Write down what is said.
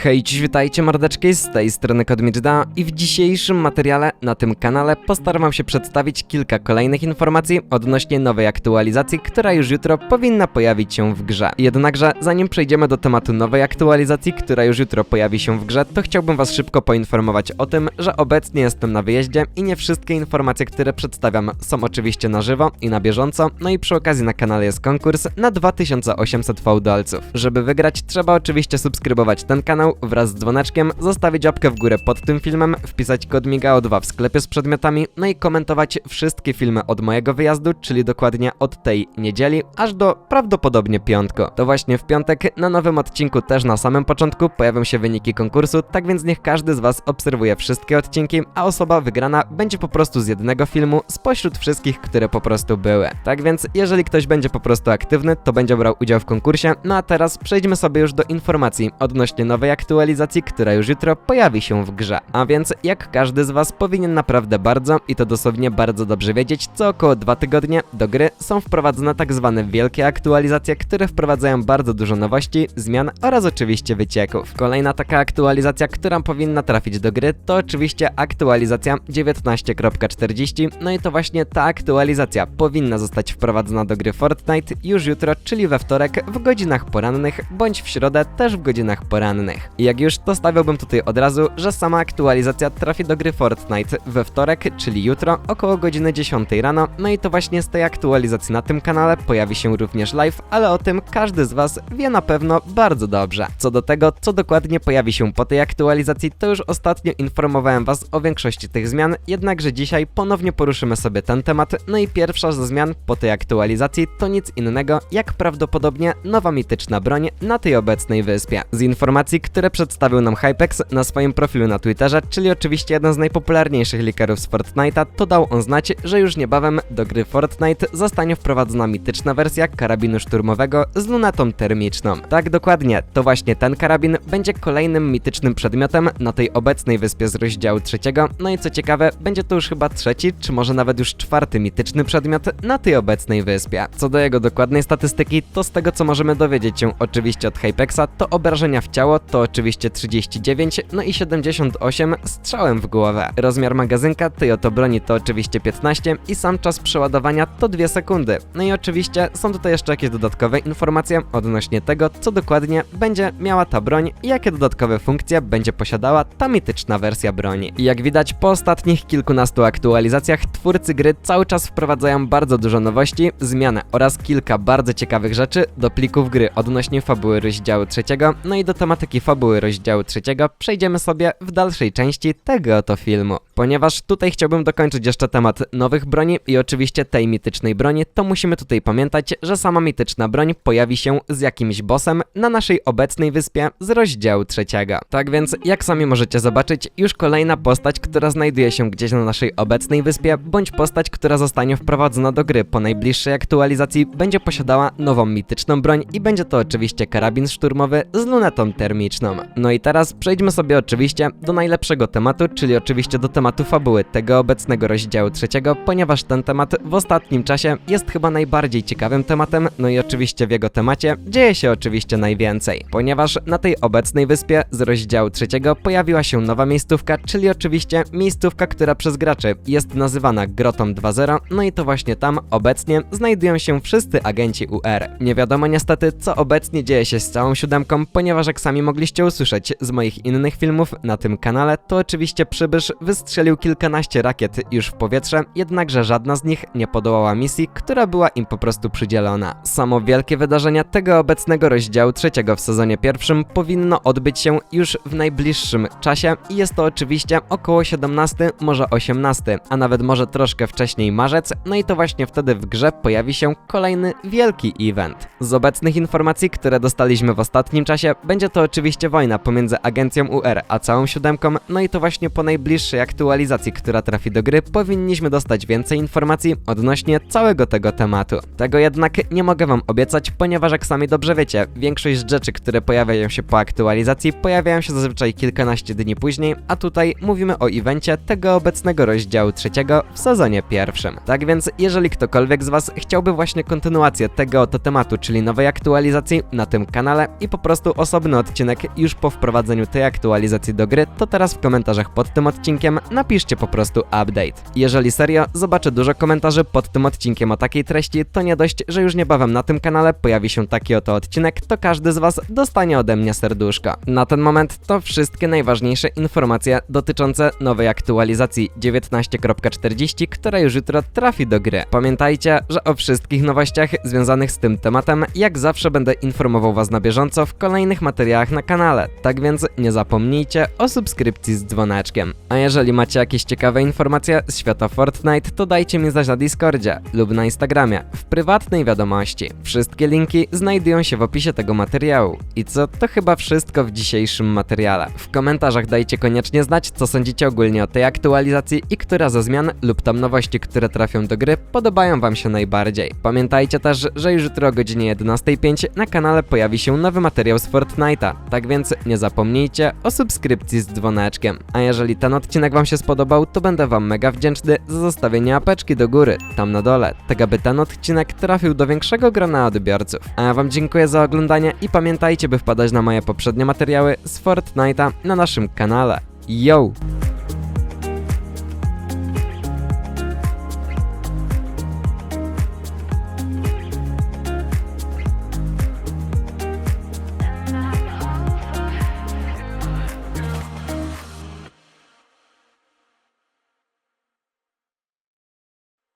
Hej, cześć, witajcie mordeczki, z tej strony Kodmidżda i w dzisiejszym materiale na tym kanale postaram się przedstawić kilka kolejnych informacji odnośnie nowej aktualizacji, która już jutro powinna pojawić się w grze. Jednakże zanim przejdziemy do tematu nowej aktualizacji, która już jutro pojawi się w grze, to chciałbym was szybko poinformować o tym, że obecnie jestem na wyjeździe i nie wszystkie informacje, które przedstawiam są oczywiście na żywo i na bieżąco, no i przy okazji na kanale jest konkurs na 2800 fałdolców. Żeby wygrać trzeba oczywiście subskrybować ten kanał wraz z dzwoneczkiem, zostawić łapkę w górę pod tym filmem, wpisać kod MIGAO2 w sklepie z przedmiotami, no i komentować wszystkie filmy od mojego wyjazdu, czyli dokładnie od tej niedzieli, aż do prawdopodobnie piątku. To właśnie w piątek na nowym odcinku też na samym początku pojawią się wyniki konkursu, tak więc niech każdy z was obserwuje wszystkie odcinki, a osoba wygrana będzie po prostu z jednego filmu spośród wszystkich, które po prostu były. Tak więc jeżeli ktoś będzie po prostu aktywny, to będzie brał udział w konkursie. No a teraz przejdźmy sobie już do informacji odnośnie nowej aktualizacji, która już jutro pojawi się w grze. A więc jak każdy z was powinien naprawdę bardzo i to dosłownie bardzo dobrze wiedzieć, co około dwa tygodnie do gry są wprowadzone tak zwane wielkie aktualizacje, które wprowadzają bardzo dużo nowości, zmian oraz oczywiście wycieków. Kolejna taka aktualizacja, która powinna trafić do gry, to oczywiście aktualizacja 19.40. No i to właśnie ta aktualizacja powinna zostać wprowadzona do gry Fortnite już jutro, czyli we wtorek w godzinach porannych, bądź w środę też w godzinach porannych. I jak już, to stawiałbym tutaj od razu, że sama aktualizacja trafi do gry Fortnite we wtorek, czyli jutro, około godziny 10 rano. No i to właśnie z tej aktualizacji na tym kanale pojawi się również live, ale o tym każdy z Was wie na pewno bardzo dobrze. Co do tego, co dokładnie pojawi się po tej aktualizacji, to już ostatnio informowałem Was o większości tych zmian, jednakże dzisiaj ponownie poruszymy sobie ten temat. No i pierwsza ze zmian po tej aktualizacji to nic innego, jak prawdopodobnie nowa mityczna broń na tej obecnej wyspie. Z informacji, które przedstawił nam Hypex na swoim profilu na Twitterze, czyli oczywiście jeden z najpopularniejszych likerów z Fortnite'a, to dał on znać, że już niebawem do gry Fortnite zostanie wprowadzona mityczna wersja karabinu szturmowego z lunetą termiczną. Tak dokładnie, to właśnie ten karabin będzie kolejnym mitycznym przedmiotem na tej obecnej wyspie z rozdziału trzeciego. No i co ciekawe, będzie to już chyba trzeci, czy może nawet już czwarty mityczny przedmiot na tej obecnej wyspie. Co do jego dokładnej statystyki, to z tego co możemy dowiedzieć się oczywiście od Hypexa, to obrażenia w ciało to oczywiście 39, no i 78 strzałem w głowę. Rozmiar magazynka tej oto broni to oczywiście 15 i sam czas przeładowania to 2 sekundy. No i oczywiście są tutaj jeszcze jakieś dodatkowe informacje odnośnie tego, co dokładnie będzie miała ta broń i jakie dodatkowe funkcje będzie posiadała ta mityczna wersja broni. I jak widać po ostatnich kilkunastu aktualizacjach, twórcy gry cały czas wprowadzają bardzo dużo nowości, zmian oraz kilka bardzo ciekawych rzeczy do plików gry odnośnie fabuły rozdziału trzeciego, no i do tematyki fabuły rozdziału trzeciego przejdziemy sobie w dalszej części tego oto filmu. Ponieważ tutaj chciałbym dokończyć jeszcze temat nowych broni i oczywiście tej mitycznej broni, to musimy tutaj pamiętać, że sama mityczna broń pojawi się z jakimś bossem na naszej obecnej wyspie z rozdziału trzeciego. Tak więc, jak sami możecie zobaczyć, już kolejna postać, która znajduje się gdzieś na naszej obecnej wyspie, bądź postać, która zostanie wprowadzona do gry po najbliższej aktualizacji, będzie posiadała nową mityczną broń i będzie to oczywiście karabin szturmowy z lunetą termiczną. No i teraz przejdźmy sobie oczywiście do najlepszego tematu, czyli oczywiście do tematu fabuły tego obecnego rozdziału trzeciego, ponieważ ten temat w ostatnim czasie jest chyba najbardziej ciekawym tematem, no i oczywiście w jego temacie dzieje się oczywiście najwięcej, ponieważ na tej obecnej wyspie z rozdziału trzeciego pojawiła się nowa miejscówka, czyli oczywiście miejscówka, która przez graczy jest nazywana Grotą 2.0, no i to właśnie tam obecnie znajdują się wszyscy agenci UR. Nie wiadomo niestety, co obecnie dzieje się z całą siódemką, ponieważ jak sami mogliście usłyszeć z moich innych filmów na tym kanale, to oczywiście przybysz wystrzelił kilkanaście rakiet już w powietrze, jednakże żadna z nich nie podołała misji, która była im po prostu przydzielona. Samo wielkie wydarzenia tego obecnego rozdziału trzeciego w sezonie pierwszym powinno odbyć się już w najbliższym czasie i jest to oczywiście około 17, może 18, a nawet może troszkę wcześniej marzec, no i to właśnie wtedy w grze pojawi się kolejny wielki event. Z obecnych informacji, które dostaliśmy w ostatnim czasie, będzie to oczywiście wojna pomiędzy agencją UR a całą siódemką, no i to właśnie po najbliższej aktualizacji aktualizacji, która trafi do gry, powinniśmy dostać więcej informacji odnośnie całego tego tematu. Tego jednak nie mogę wam obiecać, ponieważ jak sami dobrze wiecie, większość rzeczy, które pojawiają się po aktualizacji, pojawiają się zazwyczaj kilkanaście dni później, a tutaj mówimy o evencie tego obecnego rozdziału trzeciego w sezonie pierwszym. Tak więc, jeżeli ktokolwiek z was chciałby właśnie kontynuację tego oto tematu, czyli nowej aktualizacji na tym kanale i po prostu osobny odcinek już po wprowadzeniu tej aktualizacji do gry, to teraz w komentarzach pod tym odcinkiem napiszcie po prostu update. Jeżeli serio zobaczę dużo komentarzy pod tym odcinkiem o takiej treści, to nie dość, że już niebawem na tym kanale pojawi się taki oto odcinek, to każdy z was dostanie ode mnie serduszko. Na ten moment to wszystkie najważniejsze informacje dotyczące nowej aktualizacji 19.40, która już jutro trafi do gry. Pamiętajcie, że o wszystkich nowościach związanych z tym tematem, jak zawsze będę informował was na bieżąco w kolejnych materiałach na kanale, tak więc nie zapomnijcie o subskrypcji z dzwoneczkiem. A jeżeli macie jakieś ciekawe informacje z świata Fortnite, to dajcie mi znać na Discordzie lub na Instagramie, w prywatnej wiadomości. Wszystkie linki znajdują się w opisie tego materiału. I co, to chyba wszystko w dzisiejszym materiale. W komentarzach dajcie koniecznie znać, co sądzicie ogólnie o tej aktualizacji i która ze zmian lub tam nowości, które trafią do gry, podobają wam się najbardziej. Pamiętajcie też, że już jutro o godzinie 11.05 na kanale pojawi się nowy materiał z Fortnite'a, tak więc nie zapomnijcie o subskrypcji z dzwoneczkiem. A jeżeli ten odcinek wam się spodobał, to będę wam mega wdzięczny za zostawienie apeczki do góry, tam na dole, tak aby ten odcinek trafił do większego grona odbiorców. A ja wam dziękuję za oglądanie i pamiętajcie, by wpadać na moje poprzednie materiały z Fortnite'a na naszym kanale. Yo!